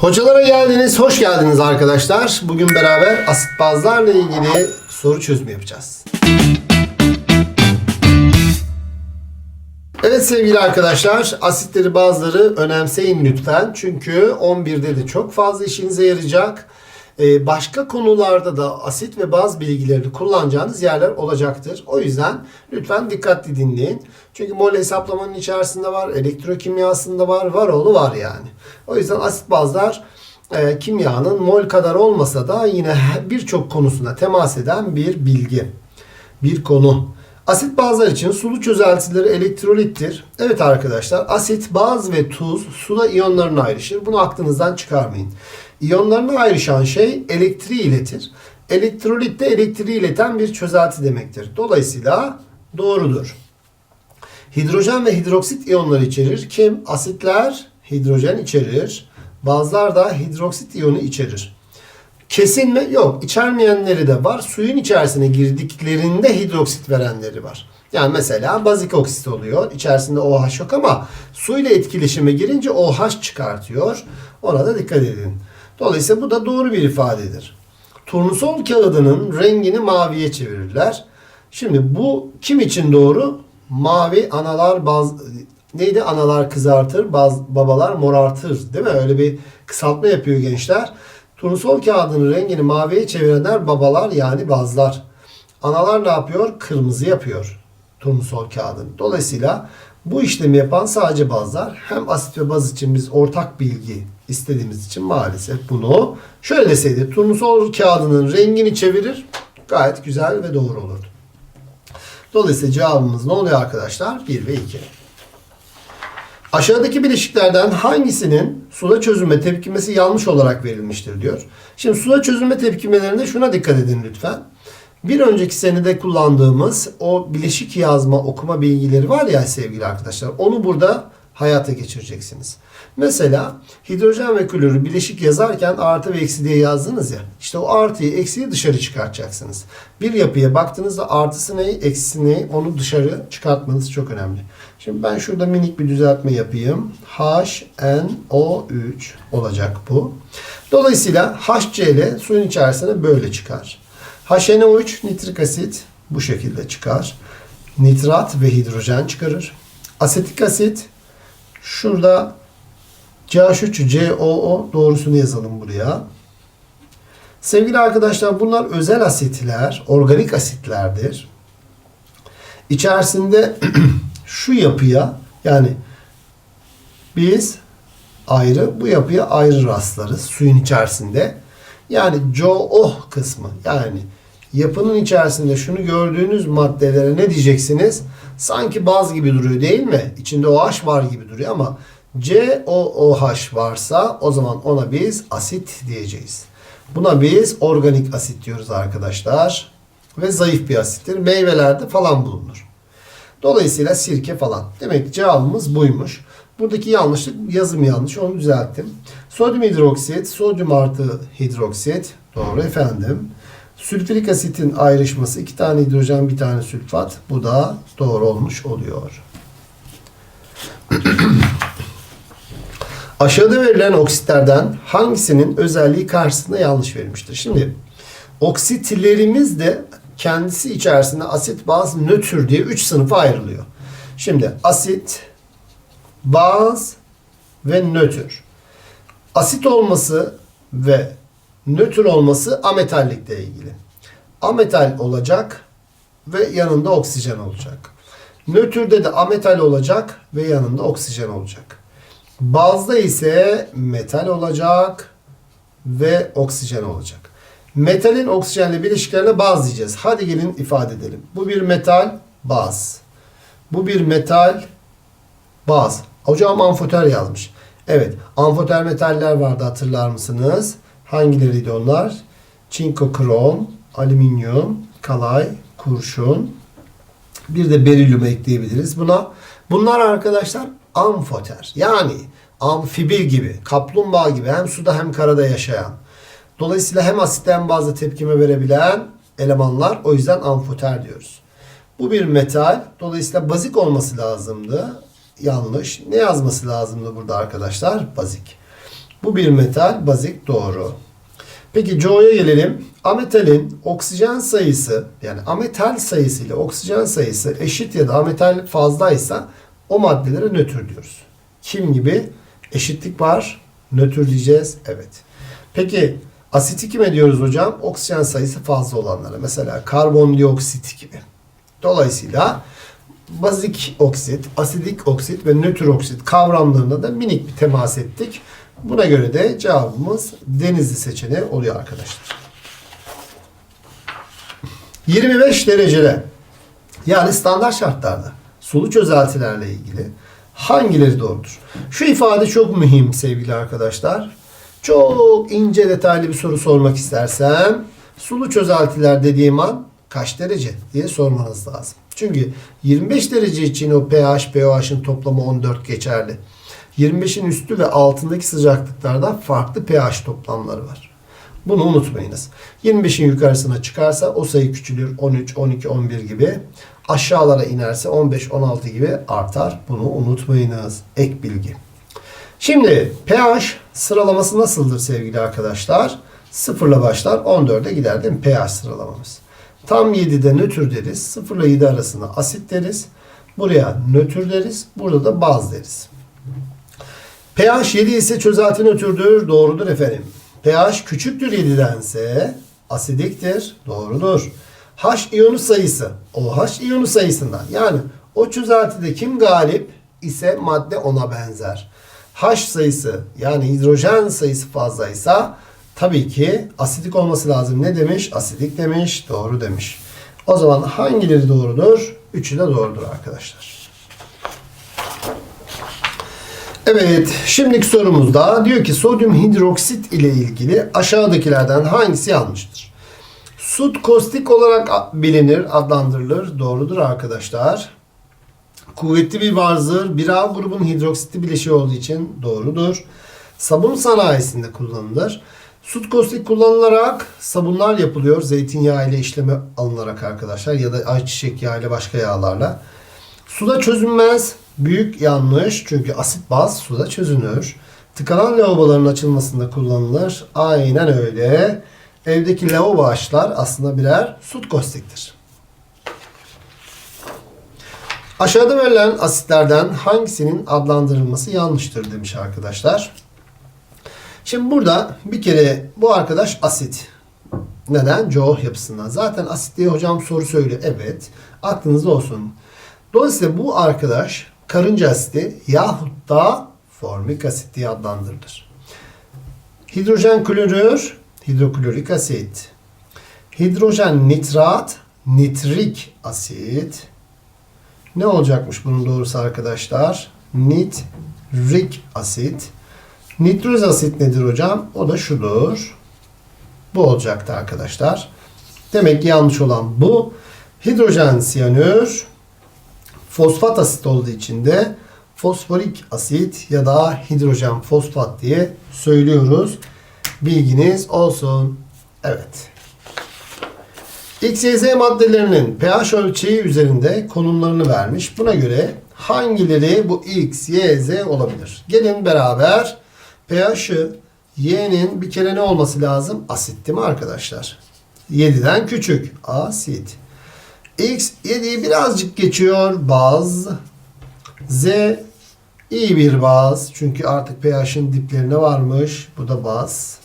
Hocalara geldiniz, hoş geldiniz arkadaşlar. Bugün beraber asit bazlarla ilgili soru çözümü yapacağız. Evet sevgili arkadaşlar, asitleri bazıları önemseyin lütfen. Çünkü 11'de de çok fazla işinize yarayacak. Ee, başka konularda da asit ve baz bilgilerini kullanacağınız yerler olacaktır. O yüzden lütfen dikkatli dinleyin. Çünkü mol hesaplamanın içerisinde var, elektrokimyasında var, var oğlu var yani. O yüzden asit bazlar e, kimyanın mol kadar olmasa da yine birçok konusuna temas eden bir bilgi, bir konu. Asit bazlar için sulu çözeltileri elektrolittir. Evet arkadaşlar asit, baz ve tuz suda iyonlarına ayrışır. Bunu aklınızdan çıkarmayın. İyonlarına ayrışan şey elektriği iletir. Elektrolit de elektriği ileten bir çözelti demektir. Dolayısıyla doğrudur. Hidrojen ve hidroksit iyonları içerir. Kim? Asitler hidrojen içerir. Bazılar da hidroksit iyonu içerir. Kesin mi? Yok. İçermeyenleri de var. Suyun içerisine girdiklerinde hidroksit verenleri var. Yani mesela bazik oksit oluyor. İçerisinde OH yok ama suyla etkileşime girince OH çıkartıyor. Ona da dikkat edin. Dolayısıyla bu da doğru bir ifadedir. Turnusol kağıdının rengini maviye çevirirler. Şimdi bu kim için doğru? Mavi analar baz neydi? Analar kızartır, baz, babalar morartır. Değil mi? Öyle bir kısaltma yapıyor gençler. Turnusol kağıdının rengini maviye çevirenler babalar yani bazlar. Analar ne yapıyor? Kırmızı yapıyor turnusol kağıdını. Dolayısıyla bu işlemi yapan sadece bazlar. Hem asit ve baz için biz ortak bilgi istediğimiz için maalesef bunu şöyle deseydi turnusol kağıdının rengini çevirir gayet güzel ve doğru olurdu. Dolayısıyla cevabımız ne oluyor arkadaşlar? 1 ve 2. Aşağıdaki bileşiklerden hangisinin suda çözülme tepkimesi yanlış olarak verilmiştir diyor. Şimdi suda çözülme tepkimelerinde şuna dikkat edin lütfen. Bir önceki senede kullandığımız o bileşik yazma okuma bilgileri var ya sevgili arkadaşlar. Onu burada hayata geçireceksiniz. Mesela hidrojen ve klorü bileşik yazarken artı ve eksi diye yazdınız ya. İşte o artıyı eksiyi dışarı çıkartacaksınız. Bir yapıya baktığınızda artısı ne, eksisi ne onu dışarı çıkartmanız çok önemli. Şimdi ben şurada minik bir düzeltme yapayım. HNO3 olacak bu. Dolayısıyla HCl suyun içerisine böyle çıkar. HNO3 nitrik asit bu şekilde çıkar. Nitrat ve hidrojen çıkarır. Asetik asit şurada CH3COO doğrusunu yazalım buraya. Sevgili arkadaşlar bunlar özel asitler, organik asitlerdir. İçerisinde şu yapıya yani biz ayrı bu yapıya ayrı rastlarız suyun içerisinde. Yani COO kısmı yani yapının içerisinde şunu gördüğünüz maddelere ne diyeceksiniz? Sanki baz gibi duruyor değil mi? İçinde OH var gibi duruyor ama COOH varsa o zaman ona biz asit diyeceğiz. Buna biz organik asit diyoruz arkadaşlar. Ve zayıf bir asittir. Meyvelerde falan bulunur. Dolayısıyla sirke falan. Demek ki cevabımız buymuş. Buradaki yanlışlık yazım yanlış. Onu düzelttim. Sodyum hidroksit, sodyum artı hidroksit. Doğru efendim. Sülfürik asitin ayrışması iki tane hidrojen bir tane sülfat. Bu da doğru olmuş oluyor. Aşağıda verilen oksitlerden hangisinin özelliği karşısında yanlış verilmiştir? Şimdi oksitlerimiz de kendisi içerisinde asit, baz, nötr diye 3 sınıfa ayrılıyor. Şimdi asit, baz ve nötr. Asit olması ve nötr olması ametallikle ilgili. Ametal olacak ve yanında oksijen olacak. Nötrde de ametal olacak ve yanında oksijen olacak. Bazda ise metal olacak ve oksijen olacak. Metalin oksijenle bileşiklerine baz diyeceğiz. Hadi gelin ifade edelim. Bu bir metal, baz. Bu bir metal, baz. Hocam amfoter yazmış. Evet, amfoter metaller vardı hatırlar mısınız? Hangileriydi onlar? Çinko krom, alüminyum, kalay, kurşun. Bir de berilyum ekleyebiliriz buna. Bunlar arkadaşlar amfoter. Yani amfibi gibi, kaplumbağa gibi hem suda hem karada yaşayan. Dolayısıyla hem asitte hem bazı tepkime verebilen elemanlar. O yüzden amfoter diyoruz. Bu bir metal. Dolayısıyla bazik olması lazımdı. Yanlış. Ne yazması lazımdı burada arkadaşlar? Bazik. Bu bir metal, bazik doğru. Peki Joe'ya gelelim. Ametalin oksijen sayısı yani ametal sayısı ile oksijen sayısı eşit ya da ametal fazlaysa o maddelere nötr diyoruz. Kim gibi? Eşitlik var. Nötr diyeceğiz. Evet. Peki asiti kime diyoruz hocam? Oksijen sayısı fazla olanlara. Mesela karbondioksit gibi. Dolayısıyla bazik oksit, asidik oksit ve nötr oksit kavramlarında da minik bir temas ettik. Buna göre de cevabımız denizli seçeneği oluyor arkadaşlar. 25 derecede yani standart şartlarda sulu çözeltilerle ilgili hangileri doğrudur? Şu ifade çok mühim sevgili arkadaşlar. Çok ince detaylı bir soru sormak istersem sulu çözeltiler dediğim an kaç derece diye sormanız lazım. Çünkü 25 derece için o pH, pOH'ın toplamı 14 geçerli. 25'in üstü ve altındaki sıcaklıklarda farklı pH toplamları var. Bunu unutmayınız. 25'in yukarısına çıkarsa o sayı küçülür. 13, 12, 11 gibi. Aşağılara inerse 15, 16 gibi artar. Bunu unutmayınız. Ek bilgi. Şimdi pH sıralaması nasıldır sevgili arkadaşlar? Sıfırla başlar 14'e gider değil mi pH sıralamamız? Tam 7'de nötr deriz. 0 ile 7 arasında asit deriz. Buraya nötr deriz. Burada da baz deriz. pH 7 ise çözelti nötrdür. Doğrudur efendim. pH küçüktür 7'dense asidiktir. Doğrudur. H iyonu sayısı. OH iyonu sayısından. Yani o çözeltide kim galip ise madde ona benzer. H sayısı yani hidrojen sayısı fazlaysa tabii ki asidik olması lazım. Ne demiş? Asidik demiş. Doğru demiş. O zaman hangileri doğrudur? Üçü de doğrudur arkadaşlar. Evet, şimdiki sorumuzda diyor ki sodyum hidroksit ile ilgili aşağıdakilerden hangisi yanlıştır? Sut kostik olarak bilinir, adlandırılır. Doğrudur arkadaşlar. Kuvvetli bir bazdır. 1A grubun hidroksitli bileşiği olduğu için doğrudur. Sabun sanayisinde kullanılır. Sut kostik kullanılarak sabunlar yapılıyor. Zeytinyağı ile işleme alınarak arkadaşlar ya da ayçiçek yağı ile başka yağlarla. Suda çözünmez. Büyük yanlış. Çünkü asit baz suda çözünür. Tıkanan lavaboların açılmasında kullanılır. Aynen öyle. Evdeki lavabo ağaçlar aslında birer sut kostiktir. Aşağıda verilen asitlerden hangisinin adlandırılması yanlıştır demiş arkadaşlar. Şimdi burada bir kere bu arkadaş asit. Neden? Joe yapısından. Zaten asit diye hocam soru söylüyor. Evet. Aklınızda olsun. Dolayısıyla bu arkadaş karınca asidi yahut da formik asit diye adlandırılır. Hidrojen klorür, hidroklorik asit. Hidrojen nitrat, nitrik asit. Ne olacakmış bunun doğrusu arkadaşlar? Nitrik asit. Nitroz asit nedir hocam? O da şudur. Bu olacaktı arkadaşlar. Demek ki yanlış olan bu. Hidrojen siyanür fosfat asit olduğu için de fosforik asit ya da hidrojen fosfat diye söylüyoruz. Bilginiz olsun. Evet. X, Y, Z maddelerinin pH ölçeği üzerinde konumlarını vermiş. Buna göre hangileri bu X, Y, Z olabilir? Gelin beraber pH'ı Y'nin bir kere ne olması lazım? Asit değil mi arkadaşlar? 7'den küçük. Asit. X 7'yi birazcık geçiyor. Baz. Z iyi bir baz. Çünkü artık pH'in diplerine varmış. Bu da baz.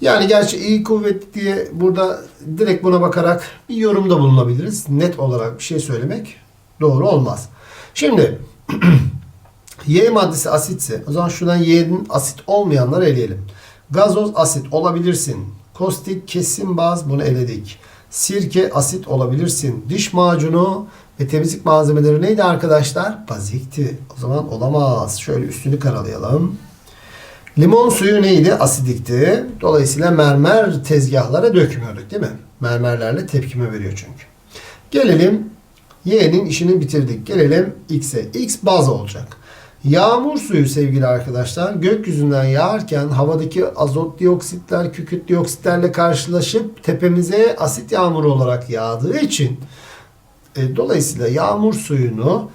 Yani gerçi iyi kuvvetli diye burada direkt buna bakarak bir yorumda bulunabiliriz. Net olarak bir şey söylemek doğru olmaz. Şimdi Y maddesi asitse o zaman şuradan Y'nin asit olmayanları eleyelim. Gazoz asit olabilirsin. Kostik kesin baz bunu eledik. Sirke asit olabilirsin. Diş macunu ve temizlik malzemeleri neydi arkadaşlar? Bazikti. O zaman olamaz. Şöyle üstünü karalayalım. Limon suyu neydi? Asidikti. Dolayısıyla mermer tezgahlara dökmüyorduk değil mi? Mermerlerle tepkime veriyor çünkü. Gelelim Y'nin işini bitirdik. Gelelim X'e. X baz olacak. Yağmur suyu sevgili arkadaşlar gökyüzünden yağarken havadaki azot dioksitler, kükürt dioksitlerle karşılaşıp tepemize asit yağmuru olarak yağdığı için e, dolayısıyla yağmur suyunu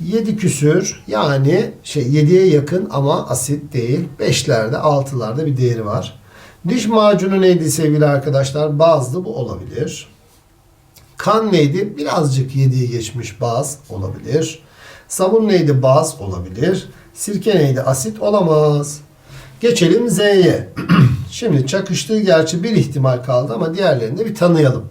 7 küsür yani şey 7'ye yakın ama asit değil. 5'lerde 6'larda bir değeri var. Diş macunu neydi sevgili arkadaşlar? Bazlı bu olabilir. Kan neydi? Birazcık 7'yi geçmiş baz olabilir. Sabun neydi? Baz olabilir. Sirke neydi? Asit olamaz. Geçelim Z'ye. Şimdi çakıştığı gerçi bir ihtimal kaldı ama diğerlerini de bir tanıyalım.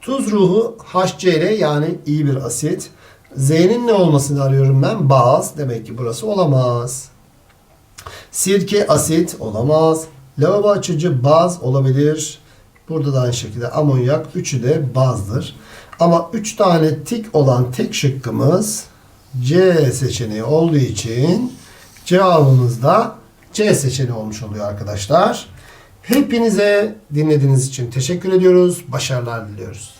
Tuz ruhu HCl yani iyi bir asit. Z'nin ne olmasını arıyorum ben? Baz. Demek ki burası olamaz. Sirke asit olamaz. Lavabo açıcı baz olabilir. Burada da aynı şekilde amonyak. Üçü de bazdır. Ama üç tane tik olan tek şıkkımız C seçeneği olduğu için cevabımız da C seçeneği olmuş oluyor arkadaşlar. Hepinize dinlediğiniz için teşekkür ediyoruz. Başarılar diliyoruz.